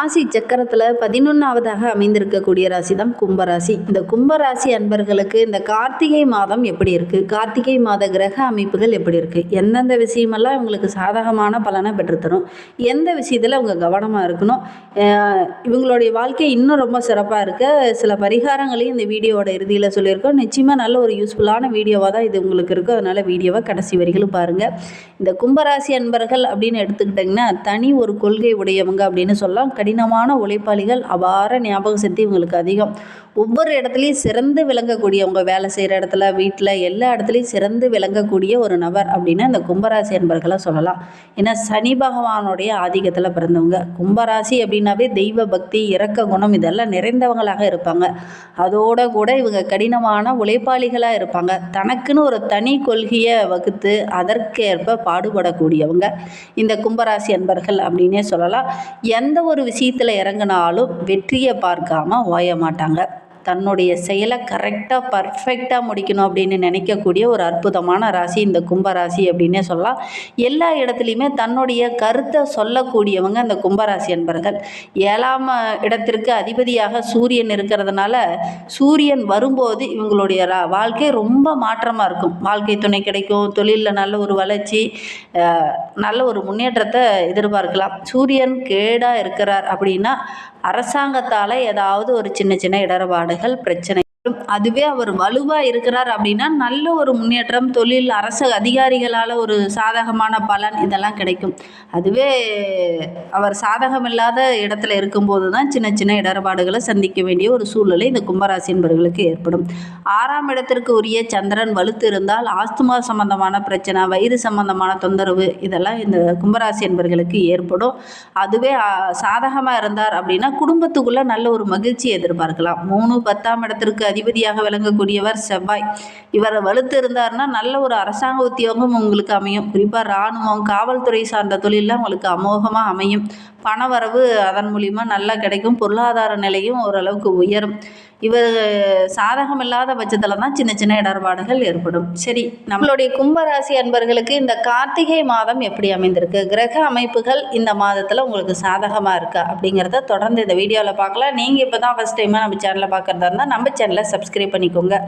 ராசி சக்கரத்தில் பதினொன்றாவதாக அமைந்திருக்கக்கூடிய ராசி தான் கும்பராசி. இந்த கும்பராசி அன்பர்களுக்கு இந்த கார்த்திகை மாதம் எப்படி இருக்குது கார்த்திகை மாத கிரக அமைப்புகள் எப்படி இருக்குது எந்தெந்த விஷயமெல்லாம் இவங்களுக்கு சாதகமான பலனை பெற்றுத்தரும்? எந்த விஷயத்தில் அவங்க கவனமாக இருக்கணும்? இவங்களுடைய வாழ்க்கை இன்னும் ரொம்ப சிறப்பாக இருக்க. சில பரிகாரங்களையும் இந்த வீடியோவோட இறுதியில் சொல்லியிருக்கோம். நிச்சயமாக நல்ல ஒரு யூஸ்ஃபுல்லான வீடியோவாக தான் இது உங்களுக்கு இருக்கும் அதனால் வீடியோவை கடைசி வரிகளும் பாருங்கள் இந்த கும்பராசி அன்பர்கள் அப்படின்னு எடுத்துக்கிட்டிங்கன்னா தனி ஒரு கொள்கை உடையவங்க அப்படின்னு சொல்லலாம். கடினமான உழைப்பாளிகள் அபார ஞாபக சக்தி இவங்களுக்கு அதிகம். ஒவ்வொரு இடத்துலையும் சிறந்து விளங்கக்கூடியவங்க வேலை செய்கிற இடத்துல வீட்டில் எல்லா இடத்துலையும் சிறந்து விளங்கக்கூடிய ஒரு நபர் அப்படின்னா இந்த கும்பராசி என்பர்களை சொல்லலாம். ஏன்னா சனி பகவானுடைய ஆதிக்கத்தில் பிறந்தவங்க. கும்பராசி அப்படின்னாவே தெய்வ பக்தி இரக்க குணம் இதெல்லாம் நிறைந்தவங்களாக இருப்பாங்க. அதோட கூட இவங்க கடினமான உழைப்பாளிகளாக இருப்பாங்க. தனக்குன்னு ஒரு தனி கொள்கையை வகுத்து அதற்கேற்ப பாடுபடக்கூடியவங்க. இந்த கும்பராசி அன்பர்கள் அப்படின்னே சொல்லலாம். எந்த ஒரு விஷயத்தில் இறங்கினாலும் வெற்றியை பார்க்காம ஓய மாட்டாங்க. தன்னுடைய செயலை கரெக்டாக பர்ஃபெக்டாக முடிக்கணும் அப்படின்னு நினைக்கக்கூடிய ஒரு அற்புதமான ராசி இந்த கும்பராசி அப்படின்னே சொல்லலாம். எல்லா இடத்துலையுமே தன்னுடைய கருத்தை சொல்லக்கூடியவங்க இந்த கும்பராசி என்பர்கள். ஏழாம் இடத்திற்கு அதிபதியாக சூரியன் இருக்கிறதுனால சூரியன் வரும்போது இவங்களுடைய ரா- வாழ்க்கை ரொம்ப மாற்றமாக இருக்கும். வாழ்க்கை துணை கிடைக்கும் தொழிலில் நல்ல ஒரு வளர்ச்சி நல்ல ஒரு முன்னேற்றத்தை எதிர்பார்க்கலாம். சூரியன் கேடாக இருக்கிறார் அப்படின்னா அரசாங்கத்தால் ஏதாவது ஒரு சின்ன சின்ன இடர்பாடுகள் பிரச்சனை அதுவே அவர் வலுவாக இருக்கிறார் அப்படின்னா நல்ல ஒரு முன்னேற்றம் தொழில் அரசு அதிகாரிகளால் ஒரு சாதகமான பலன் இதெல்லாம் கிடைக்கும். அதுவே அவர் சாதகமில்லாத இடத்துல இருக்கும்போது தான் சின்ன சின்ன இடர்பாடுகளை சந்திக்க வேண்டிய ஒரு சூழ்நிலை இந்த கும்பராசி என்பவர்களுக்கு ஏற்படும். ஆறாம் இடத்திற்கு உரிய சந்திரன் வலுத்து இருந்தால் ஆஸ்துமா சம்பந்தமான பிரச்சனை வயிறு சம்பந்தமான தொந்தரவு இதெல்லாம் இந்த கும்பராசி என்பவர்களுக்கு ஏற்படும். அதுவே சாதகமாக இருந்தார் அப்படின்னா குடும்பத்துக்குள்ளே நல்ல ஒரு மகிழ்ச்சி எதிர்பார்க்கலாம். மூணு பத்தாம் இடத்திற்கு அதிபதி அதிபதியாக விளங்கக்கூடியவர் செவ்வாய். இவர் வலுத்து இருந்தார்னா நல்ல ஒரு அரசாங்க உத்தியோகம் உங்களுக்கு அமையும். குறிப்பாக இராணுவம் காவல்துறை சார்ந்த தொழிலெலாம் உங்களுக்கு அமோகமாக அமையும். பணவரவு அதன் மூலிமா நல்லா கிடைக்கும். பொருளாதார நிலையும் ஓரளவுக்கு உயரும். இவர் சாதகம் இல்லாத பட்சத்தில் தான் சின்ன சின்ன இடர்பாடுகள் ஏற்படும். சரி நம்மளுடைய கும்பராசி அன்பர்களுக்கு இந்த கார்த்திகை மாதம் எப்படி அமைந்திருக்கு? கிரக அமைப்புகள் இந்த மாதத்தில் உங்களுக்கு சாதகமாக இருக்கா? அப்படிங்கிறத தொடர்ந்து இந்த வீடியோவில் பார்க்கலாம். நீங்கள் இப்போ தான் ஃபஸ்ட் டைமாக நம்ம சேனலை பார்க்குறதா இருந்தால் நம்ம சேனலை சப்ஸ்கிரைப் பண்ணிக்கோங்க.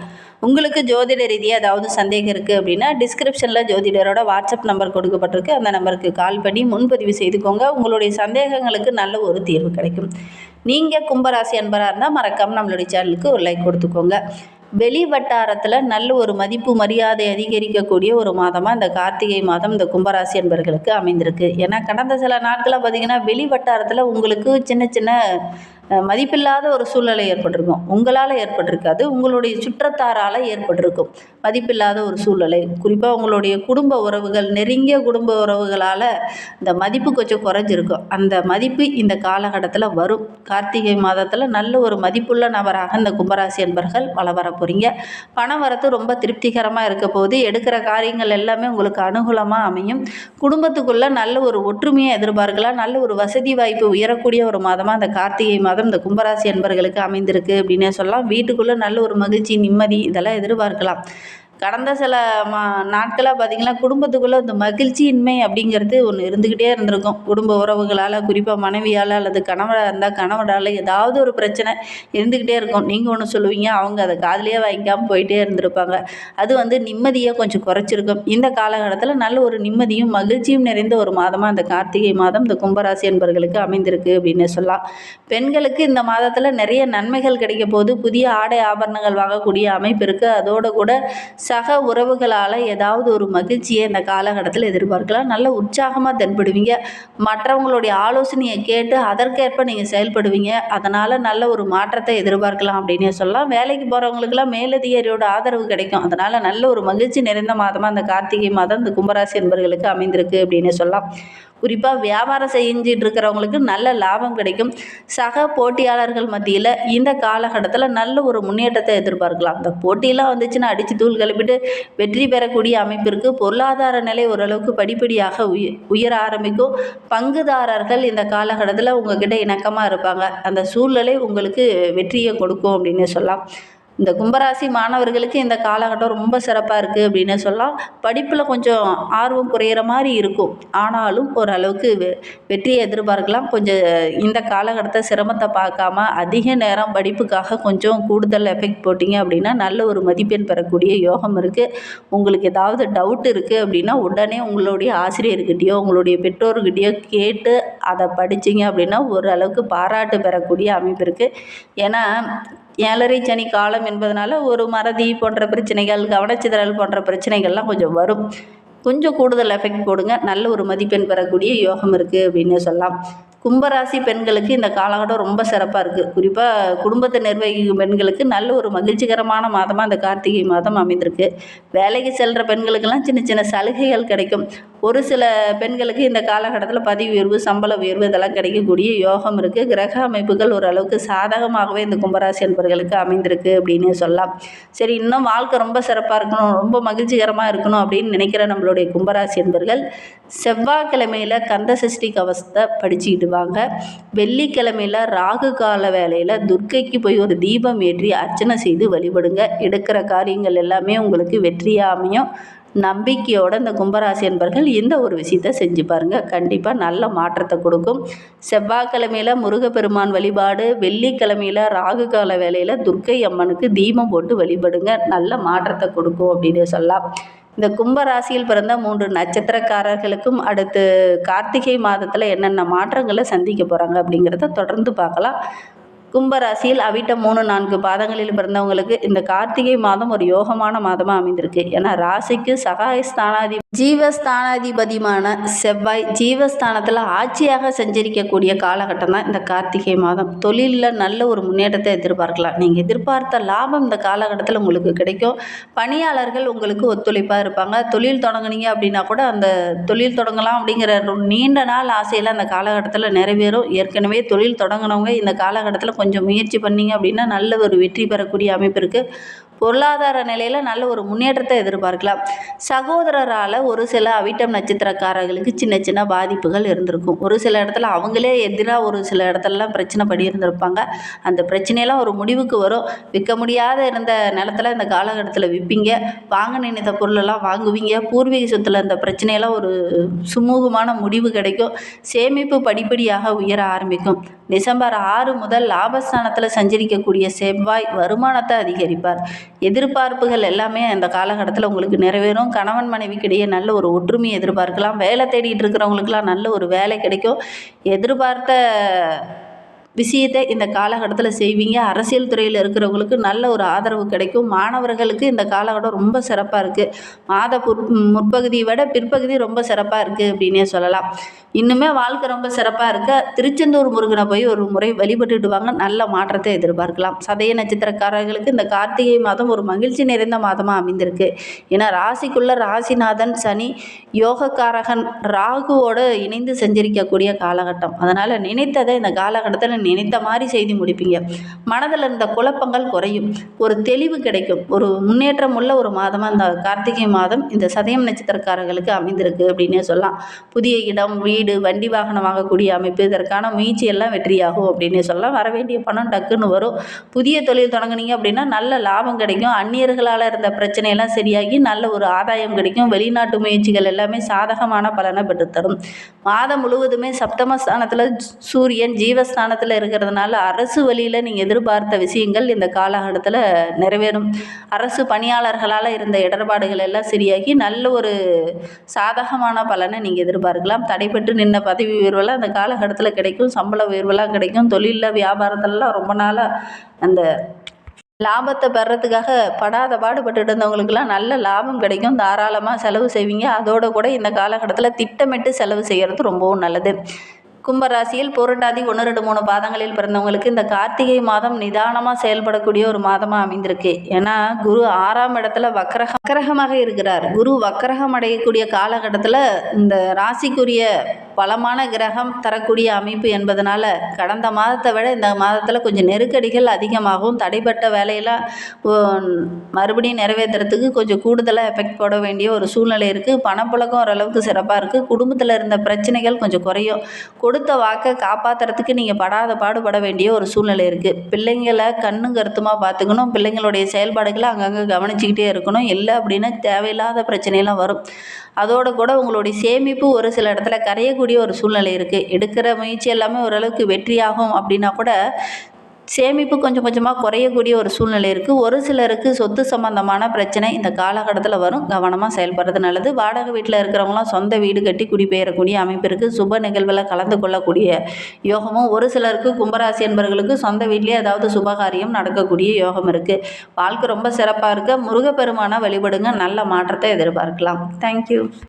உங்களுக்கு ஜோதிட ரீதியாக ஏதாவது சந்தேகம் இருக்குது அப்படின்னா டிஸ்கிரிப்ஷனில் ஜோதிடரோட வாட்ஸ்அப் நம்பர் கொடுக்கப்பட்டிருக்கு. அந்த நம்பருக்கு கால் பண்ணி முன்பதிவு செய்துக்கோங்க. உங்களுடைய சந்தேகங்களுக்கு நல்ல ஒரு தீர்வு கிடைக்கும். நீங்கள் கும்பராசி அன்பராக இருந்தால் மறக்காமல் நம்மளுடைய சேனலுக்கு ஒரு லைக் கொடுத்துக்கோங்க. வெளி வட்டாரத்தில் நல்ல ஒரு மதிப்பு மரியாதை அதிகரிக்கக்கூடிய ஒரு மாதமாக இந்த கார்த்திகை மாதம் இந்த கும்பராசி என்பர்களுக்கு அமைந்திருக்கு. ஏன்னா கடந்த சில நாட்களாக பார்த்தீங்கன்னா வெளி வட்டாரத்தில் உங்களுக்கு சின்ன சின்ன மதிப்பில்லாத ஒரு சூழ்நிலை ஏற்பட்டிருக்கும். உங்களால் ஏற்பட்டிருக்காது உங்களுடைய சுற்றத்தாரால் ஏற்பட்டிருக்கும் மதிப்பில்லாத ஒரு சூழ்நிலை. குறிப்பாக உங்களுடைய குடும்ப உறவுகள் நெருங்கிய குடும்ப உறவுகளால் இந்த மதிப்பு கொஞ்சம் குறைஞ்சிருக்கும். அந்த மதிப்பு இந்த காலகட்டத்தில் வரும். கார்த்திகை மாதத்தில் நல்ல ஒரு மதிப்புள்ள நபராக இந்த கும்பராசி என்பர்கள் வள வர போகிறீங்க பணம் வரத்து ரொம்ப திருப்திகரமாக இருக்க போது எடுக்கிற காரியங்கள் எல்லாமே உங்களுக்கு அனுகூலமாக அமையும். குடும்பத்துக்குள்ளே நல்ல ஒரு ஒற்றுமையை எதிர்பார்க்கலாம். நல்ல ஒரு வசதி வாய்ப்பு உயரக்கூடிய ஒரு மாதமாக அந்த கார்த்திகை மாதம் இந்த கும்பராசி அன்பர்களுக்கு அமைந்திருக்கு அப்படின்னே சொல்லலாம். வீட்டுக்குள்ளே நல்ல ஒரு மகிழ்ச்சி நிம்மதி இதெல்லாம் எதிர்பார்க்கலாம். கடந்த சில மா நாட்களாக பார்த்திங்கன்னா குடும்பத்துக்குள்ளே இந்த மகிழ்ச்சியின்மை அப்படிங்கிறது ஒன்று இருந்துக்கிட்டே இருந்திருக்கும். குடும்ப உறவுகளால் குறிப்பாக மனைவியால் அல்லது கணவராக இருந்தால் கணவரால் ஏதாவது ஒரு பிரச்சனை இருந்துக்கிட்டே இருக்கும். நீங்கள் ஒன்று சொல்லுவீங்க அவங்க அதை காதலியே வாங்கிக்காமல் போயிட்டே இருந்திருப்பாங்க. அது வந்து நிம்மதியை கொஞ்சம் குறைச்சிருக்கும். இந்த காலகட்டத்தில் நல்ல ஒரு நிம்மதியும் மகிழ்ச்சியும் நிறைந்த ஒரு மாதமாக இந்த கார்த்திகை மாதம் இந்த கும்பராசி என்பர்களுக்கு அமைந்திருக்கு அப்படின்னு சொல்லலாம். பெண்களுக்கு இந்த மாதத்தில் நிறைய நன்மைகள் கிடைக்க போது புதிய ஆடை ஆபரணங்கள் வாங்கக்கூடிய அமைப்பு இருக்குது அதோடு கூட சக உறவுகளால் ஏதாவது ஒரு மகிழ்ச்சியை இந்த காலகட்டத்தில் எதிர்பார்க்கலாம். நல்ல உற்சாகமாக தென்படுவீங்க. மற்றவங்களுடைய ஆலோசனையை கேட்டு அதற்கேற்ப நீங்கள் செயல்படுவீங்க. அதனால் நல்ல ஒரு மாற்றத்தை எதிர்பார்க்கலாம் அப்படின்னே சொல்லலாம். வேலைக்கு போகிறவங்களுக்கெல்லாம் மேலதிகாரியோட ஆதரவு கிடைக்கும். அதனால் நல்ல ஒரு மகிழ்ச்சி நிறைந்த மாதமாக இந்த கார்த்திகை மாதம் இந்த கும்பராசி என்பர்களுக்கு அமைந்திருக்கு அப்படின்னு சொல்லலாம். குறிப்பாக வியாபாரம் செஞ்சிட்டு இருக்கிறவங்களுக்கு நல்ல லாபம் கிடைக்கும். சக போட்டியாளர்கள் மத்தியில் இந்த காலகட்டத்தில் நல்ல ஒரு முன்னேற்றத்தை எதிர்பார்க்கலாம். அந்த போட்டியெல்லாம் வந்துச்சுன்னா அடித்து தூள் கிளப்பிட்டு வெற்றி பெறக்கூடிய அமைப்பிற்கு பொருளாதார நிலை ஓரளவுக்கு படிப்படியாக உய உயர ஆரம்பிக்கும். பங்குதாரர்கள் இந்த காலகட்டத்தில் உங்ககிட்ட இணக்கமாக இருப்பாங்க. அந்த சூழ்நிலை உங்களுக்கு வெற்றியை கொடுக்கும் அப்படின்னு சொல்லலாம். இந்த கும்பராசி மாணவர்களுக்கு இந்த காலகட்டம் ரொம்ப சிறப்பாக இருக்குது அப்படின்னு சொல்லலாம் படிப்பில் கொஞ்சம் ஆர்வம் குறையிற மாதிரி இருக்கும். ஆனாலும் ஓரளவுக்கு வெ வெற்றியை எதிர்பார்க்கலாம். கொஞ்சம் இந்த காலகட்டத்தை சிரமத்தை பார்க்காம அதிக நேரம் படிப்புக்காக கொஞ்சம் கூடுதல் எஃபெக்ட் போட்டிங்க அப்படின்னா நல்ல ஒரு மதிப்பெண் பெறக்கூடிய யோகம் இருக்குது உங்களுக்கு ஏதாவது டவுட் இருக்குது அப்படின்னா உடனே உங்களுடைய ஆசிரியர்கிட்டயோ உங்களுடைய பெற்றோர்கிட்டயோ கேட்டு அதை படித்தீங்க அப்படின்னா ஓரளவுக்கு பாராட்டு பெறக்கூடிய அமைப்பு இருக்குது ஏன்னா ஏழரை சனி காலம் என்பதனால ஒரு மறதி போன்ற பிரச்சனைகள் கவனச்சிதறல் போன்ற பிரச்சனைகள்லாம் கொஞ்சம் வரும். கொஞ்சம் கூடுதல் எஃபெக்ட் போடுங்க. நல்ல ஒரு மதிப்பெண் பெறக்கூடிய யோகம் இருக்குது அப்படின்னு சொல்லலாம். கும்பராசி பெண்களுக்கு இந்த காலகட்டம் ரொம்ப சிறப்பாக இருக்குது குறிப்பாக குடும்பத்தை நிர்வகிக்கும் பெண்களுக்கு நல்ல ஒரு மகிழ்ச்சிகரமான மாதமாக இந்த கார்த்திகை மாதம் அமைந்திருக்கு. வேலைக்கு செல்கிற பெண்களுக்கெல்லாம் சின்ன சின்ன சலுகைகள் கிடைக்கும். ஒரு சில பெண்களுக்கு இந்த காலகட்டத்தில் பதவி உயர்வு சம்பள உயர்வு இதெல்லாம் கிடைக்கக்கூடிய யோகம் இருக்குது கிரக அமைப்புகள் ஓரளவுக்கு சாதகமாகவே இந்த கும்பராசி என்பவர்களுக்கு அமைந்திருக்கு அப்படின்னு சொல்லலாம். சரி இன்னும் வாழ்க்கை ரொம்ப சிறப்பாக இருக்கணும் ரொம்ப மகிழ்ச்சிகரமாக இருக்கணும் அப்படின்னு நினைக்கிற நம்மளுடைய கும்பராசி என்பர்கள் செவ்வாய்க்கிழமையில் கந்த சஷ்டி கவசத்தை படிச்சுக்கிட்டு வாங்க. வெள்ளிக்கிழமையில் ராகு கால வேலையில் துர்க்கைக்கு போய் ஒரு தீபம் ஏற்றி அர்ச்சனை செய்து வழிபடுங்க. எடுக்கிற காரியங்கள் எல்லாமே உங்களுக்கு வெற்றியாக அமையும். நம்பிக்கையோட இந்த கும்பராசி என்பர்கள் இந்த ஒரு விஷயத்தை செஞ்சு பாருங்கள் கண்டிப்பாக நல்ல மாற்றத்தை கொடுக்கும். செவ்வாய்க்கிழமையில் முருகப்பெருமான் வழிபாடு வெள்ளிக்கிழமையில் ராகு கால வேலையில் துர்க்கை அம்மனுக்கு தீபம் போட்டு வழிபடுங்க. நல்ல மாற்றத்தை கொடுக்கும் அப்படின்னு சொல்லலாம். இந்த கும்பராசியில் பிறந்த மூன்று நட்சத்திரக்காரர்களுக்கும் அடுத்து கார்த்திகை மாதத்தில் என்னென்ன மாற்றங்களை சந்திக்க போகிறாங்க அப்படிங்கிறத தொடர்ந்து பார்க்கலாம். கும்பராசியில் அவிட்ட மூணு நான்கு பாதங்களில் பிறந்தவங்களுக்கு இந்த கார்த்திகை மாதம் ஒரு யோகமான மாதமாக அமைந்திருக்கு. ஏன்னா ராசிக்கு சகாயஸ்தானாதி ஜீவஸ்தானாதிபதியான செவ்வாய் ஜீவஸ்தானத்தில் ஆட்சியாக சஞ்சரிக்கக்கூடிய காலகட்டம் தான் இந்த கார்த்திகை மாதம். தொழிலில் நல்ல ஒரு முன்னேற்றத்தை எதிர்பார்க்கலாம். நீங்கள் எதிர்பார்த்த லாபம் இந்த காலகட்டத்தில் உங்களுக்கு கிடைக்கும். பணியாளர்கள் உங்களுக்கு ஒத்துழைப்பாக இருப்பாங்க. தொழில் தொடங்குனீங்க அப்படின்னா கூட அந்த தொழில் தொடங்கலாம் அப்படிங்கிற நீண்ட நாள் ஆசையில் அந்த காலகட்டத்தில் நிறைவேறும். ஏற்கனவே தொழில் தொடங்கினவங்க இந்த காலகட்டத்தில் கொஞ்சம் முயற்சி பண்ணீங்க அப்படின்னா நல்ல ஒரு வெற்றி பெறக்கூடிய அமைப்பு இருக்குது பொருளாதார நிலையில் நல்ல ஒரு முன்னேற்றத்தை எதிர்பார்க்கலாம். சகோதரரால் ஒரு சில அவிட்டம் நட்சத்திரக்காரர்களுக்கு சின்ன சின்ன பாதிப்புகள் இருந்திருக்கும். ஒரு சில இடத்துல அவங்களே எதிராக ஒரு சில இடத்துலலாம் பிரச்சனை படி இருந்திருப்பாங்க. அந்த பிரச்சனையெல்லாம் ஒரு முடிவுக்கு வரும். விற்க முடியாத இருந்த நிலத்துல இந்த காலகட்டத்தில் விற்பீங்க வாங்க நினைத்த பொருளெல்லாம் வாங்குவீங்க. பூர்வீக சொத்தில் இந்த பிரச்சனையெல்லாம் ஒரு சுமூகமான முடிவு கிடைக்கும். சேமிப்பு படிப்படியாக உயர ஆரம்பிக்கும். டிசம்பர் ஆறு முதல் லாபஸ்தானத்தில் சஞ்சரிக்கக்கூடிய செவ்வாய் வருமானத்தை அதிகரிப்பார். எதிர்பார்ப்புகள் எல்லாமே அந்த காலகட்டத்தில் உங்களுக்கு நிறைவேறும். கணவன் மனைவிக்கிடையே நல்ல ஒரு ஒற்றுமையை எதிர்பார்க்கலாம். வேலை தேடிட்டு இருக்கிறவங்களுக்குலாம் நல்ல ஒரு வேலை கிடைக்கும். எதிர்பார்த்த விஷயத்தை இந்த காலகட்டத்தில் செய்வீங்க. அரசியல் துறையில் இருக்கிறவங்களுக்கு நல்ல ஒரு ஆதரவு கிடைக்கும். மாணவர்களுக்கு இந்த காலகட்டம் ரொம்ப சிறப்பாக இருக்குது மாத புற் முற்பகுதியை விட பிற்பகுதி ரொம்ப சிறப்பாக இருக்குது அப்படின்னே சொல்லலாம். இன்னுமே வாழ்க்கை ரொம்ப சிறப்பாக இருக்க திருச்செந்தூர் முருகனை போய் ஒரு முறை வழிபட்டுட்டு வாங்க. நல்ல மாற்றத்தை எதிர்பார்க்கலாம். சதய நட்சத்திரக்காரர்களுக்கு இந்த கார்த்திகை மாதம் ஒரு மகிழ்ச்சி நிறைந்த மாதமாக அமைந்திருக்கு. ஏன்னா ராசிக்குள்ள ராசிநாதன் சனி யோகக்காரகன் ராகுவோடு இணைந்து செஞ்சிருக்கக்கூடிய காலகட்டம். அதனால் நினைத்ததை இந்த காலகட்டத்தில் நினைத்த மாதிரி செய்து முடிப்பீங்க. மனதில் இருந்த குழப்பங்கள் குறையும். ஒரு தெளிவு கிடைக்கும். ஒரு முன்னேற்றம் உள்ள ஒரு மாதமாக இந்த கார்த்திகை மாதம் இந்த சதயம் நட்சத்திரக்காரர்களுக்கு அமைந்திருக்கு அப்படின்னே சொல்லலாம். புதிய இடம் வீடு வண்டி வாகனம் வாங்கக்கூடிய அமைப்பு இதற்கான முயற்சி எல்லாம் வெற்றியாகும் அப்படின்னே சொல்லலாம். வர வேண்டிய பணம் டக்குன்னு வரும். புதிய தொழில் தொடங்குனீங்க அப்படின்னா நல்ல லாபம் கிடைக்கும். அந்நியர்களால் இருந்த பிரச்சனையெல்லாம் சரியாகி நல்ல ஒரு ஆதாயம் கிடைக்கும். வெளிநாட்டு முயற்சிகள் எல்லாமே சாதகமான பலனை பெற்றுத்தரும். மாதம் முழுவதுமே சப்தமஸ்தானத்தில் சூரியன் ஜீவஸ்தானத்தில் இருக்கிறதுனால அரசு வழியில் நீங்கள் எதிர்பார்த்த விஷயங்கள் இந்த காலகட்டத்தில் நிறைவேறும். அரசு பணியாளர்களால் இருந்த இடர்பாடுகள் எல்லாம் சரியாகி நல்ல ஒரு சாதகமான பலனை நீங்கள் எதிர்பார்க்கலாம். தடைப்பட்டு நின்ற பதவி உயர்வெல்லாம் அந்த காலகட்டத்தில் கிடைக்கும். சம்பள உயர்வெல்லாம் கிடைக்கும். தொழிலில் வியாபாரத்திலலாம் ரொம்ப நாளாக அந்த லாபத்தை பெறத்துக்காக படாத பாடுபட்டு இருந்தவங்களுக்கெல்லாம் நல்ல லாபம் கிடைக்கும். தாராளமாக செலவு செய்வீங்க. அதோட கூட இந்த காலகட்டத்தில் திட்டமிட்டு செலவு செய்கிறது ரொம்பவும் நல்லது. கும்பராசியில் புரட்டாதி ஒன்று ரெண்டு மூணு பாதங்களில் பிறந்தவங்களுக்கு இந்த கார்த்திகை மாதம் நிதானமாக செயல்படக்கூடிய ஒரு மாதமாக அமைந்திருக்கு. ஏன்னா குரு ஆறாம் இடத்துல வக்கரக வக்கரகமாக இருக்கிறார். குரு வக்கரகம் அடையக்கூடிய காலகட்டத்தில் இந்த ராசிக்குரிய பலமான கிரகம் தரக்கூடிய அமைப்பு என்பதனால கடந்த மாதத்தை விட இந்த மாதத்தில் கொஞ்சம் நெருக்கடிகள் அதிகமாகவும் தடைப்பட்ட வேலையெல்லாம் மறுபடியும் நிறைவேற்றுறதுக்கு கொஞ்சம் கூடுதலாக எஃபெக்ட் போட வேண்டிய ஒரு சூழ்நிலை இருக்குது பணப்புழக்கம் ஓரளவுக்கு சிறப்பாக இருக்குது குடும்பத்தில் இருந்த பிரச்சனைகள் கொஞ்சம் குறையும். கொடுத்த வாக்கை காப்பாற்றுறதுக்கு நீங்கள் படாத பாடுபட வேண்டிய ஒரு சூழ்நிலை இருக்குது பிள்ளைங்களை கண்ணும் கருத்துமாக பார்த்துக்கணும். பிள்ளைங்களுடைய செயல்பாடுகளை அங்கங்கே கவனிச்சிக்கிட்டே இருக்கணும். இல்லை அப்படின்னா தேவையில்லாத பிரச்சனையெல்லாம் வரும். அதோடு கூட உங்களுடைய சேமிப்பு ஒரு சில இடத்துல கரையக்கூடிய ஒரு சூழ்நிலை இருக்குது எடுக்கிற முயற்சி எல்லாமே ஓரளவுக்கு வெற்றியாகும் அப்படின்னா கூட சேமிப்பு கொஞ்சம் கொஞ்சமாக குறையக்கூடிய ஒரு சூழ்நிலை இருக்குது ஒரு சிலருக்கு சொத்து சம்மந்தமான பிரச்சனை இந்த காலகட்டத்தில் வரும். கவனமாக செயல்படுறது நல்லது. வாடகை வீட்டில் இருக்கிறவங்களாம் சொந்த வீடு கட்டி குடிபெயரக்கூடிய அமைப்பு இருக்குது சுப நிகழ்வில் கலந்து கொள்ளக்கூடிய யோகமும் ஒரு சிலருக்கு கும்பராசி என்பவர்களுக்கு சொந்த வீட்லேயே ஏதாவது சுபகாரியம் நடக்கக்கூடிய யோகம் இருக்குது வாழ்க்கை ரொம்ப சிறப்பாக இருக்க. முருகப்பெருமானை வழிபடுங்க. நல்ல மாற்றத்தை எதிர்பார்க்கலாம். தேங்க்யூ